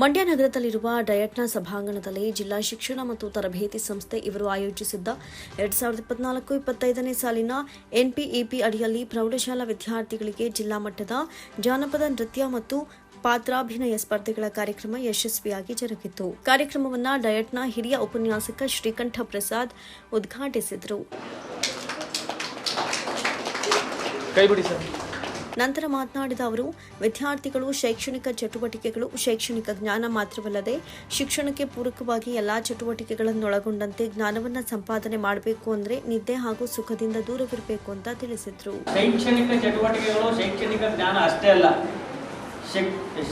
ಮಂಡ್ಯ ನಗರದಲ್ಲಿರುವ ಡಯಟ್ನ ಸಭಾಂಗಣದಲ್ಲಿ ಜಿಲ್ಲಾ ಶಿಕ್ಷಣ ಮತ್ತು ತರಬೇತಿ ಸಂಸ್ಥೆ ಇವರು ಆಯೋಜಿಸಿದ್ದ ಎರಡ್ ಸಾವಿರದ ಇಪ್ಪತ್ನಾಲ್ಕು ಇಪ್ಪತ್ತೈದನೇ ಸಾಲಿನ ಎನ್ಪಿಇಪಿ ಅಡಿಯಲ್ಲಿ ಪ್ರೌಢಶಾಲಾ ವಿದ್ಯಾರ್ಥಿಗಳಿಗೆ ಜಿಲ್ಲಾ ಮಟ್ಟದ ಜಾನಪದ ನೃತ್ಯ ಮತ್ತು ಪಾತ್ರಾಭಿನಯ ಸ್ಪರ್ಧೆಗಳ ಕಾರ್ಯಕ್ರಮ ಯಶಸ್ವಿಯಾಗಿ ಜರುಗಿತು. ಕಾರ್ಯಕ್ರಮವನ್ನು ಡಯಟ್ನ ಹಿರಿಯ ಉಪನ್ಯಾಸಕ ಶ್ರೀಕಂಠ ಪ್ರಸಾದ್ ಉದ್ಘಾಟಿಸಿದರು. ನಂತರ ಮಾತನಾಡಿದ ಅವರು, ವಿದ್ಯಾರ್ಥಿಗಳು ಶೈಕ್ಷಣಿಕ ಚಟುವಟಿಕೆಗಳು ಶೈಕ್ಷಣಿಕ ಜ್ಞಾನ ಮಾತ್ರವಲ್ಲದೆ ಶಿಕ್ಷಣಕ್ಕೆ ಪೂರಕವಾಗಿ ಎಲ್ಲಾ ಚಟುವಟಿಕೆಗಳನ್ನೊಳಗೊಂಡಂತೆ ಜ್ಞಾನವನ್ನ ಸಂಪಾದನೆ ಮಾಡಬೇಕು ಅಂದ್ರೆ ನಿದ್ದೆ ಹಾಗೂ ಸುಖದಿಂದ ದೂರವಿರಬೇಕು ಅಂತ ತಿಳಿಸಿದ್ರು. ಶೈಕ್ಷಣಿಕ ಚಟುವಟಿಕೆಗಳು ಶೈಕ್ಷಣಿಕ ಜ್ಞಾನ ಅಷ್ಟೇ ಅಲ್ಲ.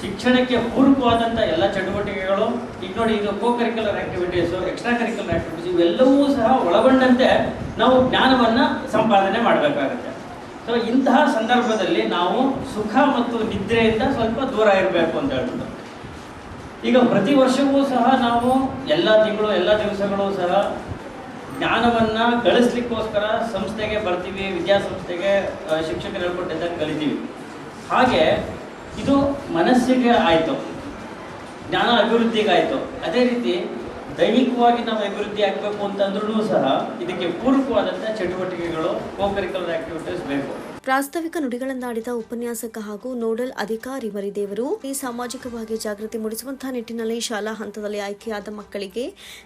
ಶಿಕ್ಷಣಕ್ಕೆ ಪೂರಕವಾದಂಥ ಎಲ್ಲ ಚಟುವಟಿಕೆಗಳು ಈಗ ನೋಡಿ ಇದು co curricular activities extra curricular activities ಇವೆಲ್ಲವೂ ಸಹ ಒಳಗೊಂಡಂತೆ ನಾವು ಜ್ಞಾನವನ್ನು ಸಂಪಾದನೆ ಮಾಡಬೇಕಾಗುತ್ತೆ. ಸೊ ಇಂತಹ ಸಂದರ್ಭದಲ್ಲಿ ನಾವು ಸುಖ ಮತ್ತು ನಿದ್ರೆಯಿಂದ ಸ್ವಲ್ಪ ದೂರ ಇರಬೇಕು ಅಂತ ಹೇಳ್ಬಿಟ್ಟು. ಈಗ ಪ್ರತಿ ವರ್ಷವೂ ಸಹ ನಾವು ಎಲ್ಲ ತಿಂಗಳು, ಎಲ್ಲ ದಿವಸಗಳು ಸಹ ಜ್ಞಾನವನ್ನು ಗಳಿಸ್ಲಿಕ್ಕೋಸ್ಕರ ಸಂಸ್ಥೆಗೆ ಬರ್ತೀವಿ, ವಿದ್ಯಾಸಂಸ್ಥೆಗೆ ಶಿಕ್ಷಕರು ಹೇಳ್ಕೊಟ್ಟಿದ್ದ ಕಲಿತೀವಿ. ಹಾಗೆ ಇದು ಮನಸ್ಸಿಗೆ ಆಯಿತು. ಜ್ಞಾನ ಅಭಿವೃದ್ಧಿಗಾಯಿತು ಅದೇ ರೀತಿ ದೈಹಿಕವಾಗಿ ನಾವು ಅಭಿವೃದ್ಧಿ ಆಗಬೇಕು ಅಂತಂದ್ರೂ ಸಹ ಇದಕ್ಕೆ ಪೂರಕವಾದಂಥ ಚಟುವಟಿಕೆಗಳು ಕೋಕರಿಕುಲರ್ ಆಕ್ಟಿವಿಟೀಸ್ ಬೇಕು. ಪ್ರಾಸ್ತಾವಿಕ ನುಡಿಗಳನ್ನಾಡಿದ ಉಪನ್ಯಾಸಕ ಹಾಗೂ ನೋಡಲ್ ಅಧಿಕಾರಿ ಮರಿದೇವರು ಈ ಸಾಮಾಜಿಕವಾಗಿ ಜಾಗೃತಿ ಮೂಡಿಸುವಂತಹ ನಿಟ್ಟಿನಲ್ಲಿ ಶಾಲಾ ಹಂತದಲ್ಲಿ ಆಯ್ಕೆಯಾದ ಮಕ್ಕಳಿಗೆ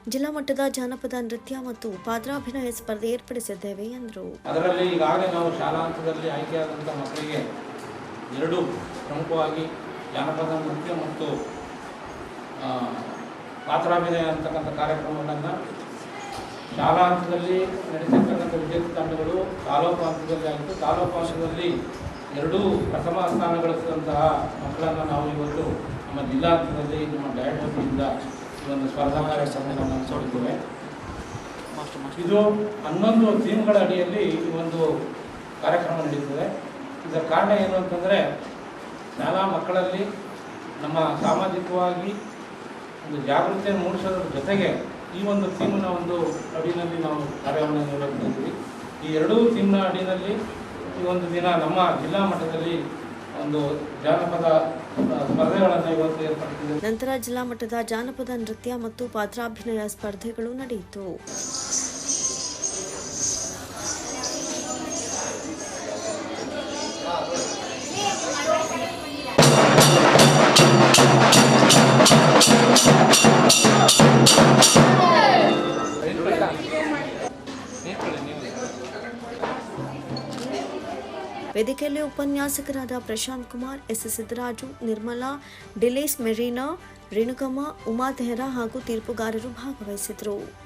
ಜಿಲ್ಲಾ ಮಟ್ಟದ ಜಾನಪದ ನೃತ್ಯ ಮತ್ತು ಪಾದ್ರಾಭಿನಯ ಸ್ಪರ್ಧೆ ಏರ್ಪಡಿಸಿದ್ದೇವೆ ಎಂದರು. ಅದರಲ್ಲಿ ಈಗಾಗಲೇ ನಾವು ಶಾಲಾ ಹಂತದಲ್ಲಿ ಆಯ್ಕೆಯಾದಂತಹ ಮಕ್ಕಳಿಗೆ ಎರಡು ಪ್ರಮುಖವಾಗಿ ಜಾನಪದ ನೃತ್ಯ ಮತ್ತು ಪಾತ್ರಾಭಿನಯ ಅಂತಕ್ಕಂಥ ಕಾರ್ಯಕ್ರಮಗಳನ್ನು ಶಾಲಾ ಹಂತದಲ್ಲಿ ನಡೆಸಿರ್ತಕ್ಕಂಥ ವಿದ್ಯಾರ್ಥಿ ತಂಡಗಳು ತಾಲೂಕು ಹಂತದಲ್ಲಿ ಆಯಿತು. ತಾಲೂಕು ಹಂತದಲ್ಲಿ ಎರಡೂ ಪ್ರಥಮ ಸ್ಥಾನ ಗಳಿಸಿದಂತಹ ಮಕ್ಕಳನ್ನು ನಾವು ಇವತ್ತು ನಮ್ಮ ಜಿಲ್ಲಾ ಹಂತದಲ್ಲಿ ನಮ್ಮ ಡಯಟ್ ವತಿಯಿಂದ ಈ ಒಂದು ಸ್ಪರ್ಧಾ ಕಾರ್ಯಕ್ರಮವನ್ನು ಹಮ್ಮಿಕೊಂಡಿದ್ದೇವೆ ಇದು ಹನ್ನೊಂದು ಥೀಮ್ಗಳ ಅಡಿಯಲ್ಲಿ ಈ ಒಂದು ಕಾರ್ಯಕ್ರಮ ನಡೆಯುತ್ತದೆ ಇದರ ಕಾರಣ ಏನು ಅಂತಂದರೆ ಶಾಲಾ ಮಕ್ಕಳಲ್ಲಿ ನಮ್ಮ ಸಾಮಾಜಿಕವಾಗಿ ಒಂದು ಜಾಗೃತಿಯನ್ನು ಮೂಡಿಸೋದ್ರ ಜೊತೆಗೆ ಈ ಒಂದು ಥೀಮ್ನ ಒಂದು ಅಡಿನಲ್ಲಿ ನಾವು ಕಾರ್ಯವನ್ನು ನಿರ್ವಹಿಸ್ತಿದ್ವಿ ಈ ಎರಡೂ ಥೀಮ್ನ ಅಡಿನಲ್ಲಿ ಈ ಒಂದು ದಿನ ನಮ್ಮ ಜಿಲ್ಲಾ ಮಟ್ಟದಲ್ಲಿ ಒಂದು ಜಾನಪದ ನಂತರ ಜಿಲ್ಲಾ ಮಟ್ಟದ ಜಾನಪದ ನೃತ್ಯ ಮತ್ತು ಪಾತ್ರಾಭಿನಯ ಸ್ಪರ್ಧೆಗಳು ನಡೆಯಿತು. ವೇದಿಕೆಯಲ್ಲಿ ಉಪನ್ಯಾಸಕರಾದ ಪ್ರಶಾಂತ್ ಕುಮಾರ್, ಎಸ್. ಎಸ್. ಸಿದ್ದರಾಜು, ನಿರ್ಮಲಾ, ಡಿಲೇಸ್ ಮೆರೀನಾ ರೇಣುಕಮ್ಮ ಉಮಾ ತೆಹರಾ ಹಾಗೂ ತೀರ್ಪುಗಾರರು ಭಾಗವಹಿಸಿದರು.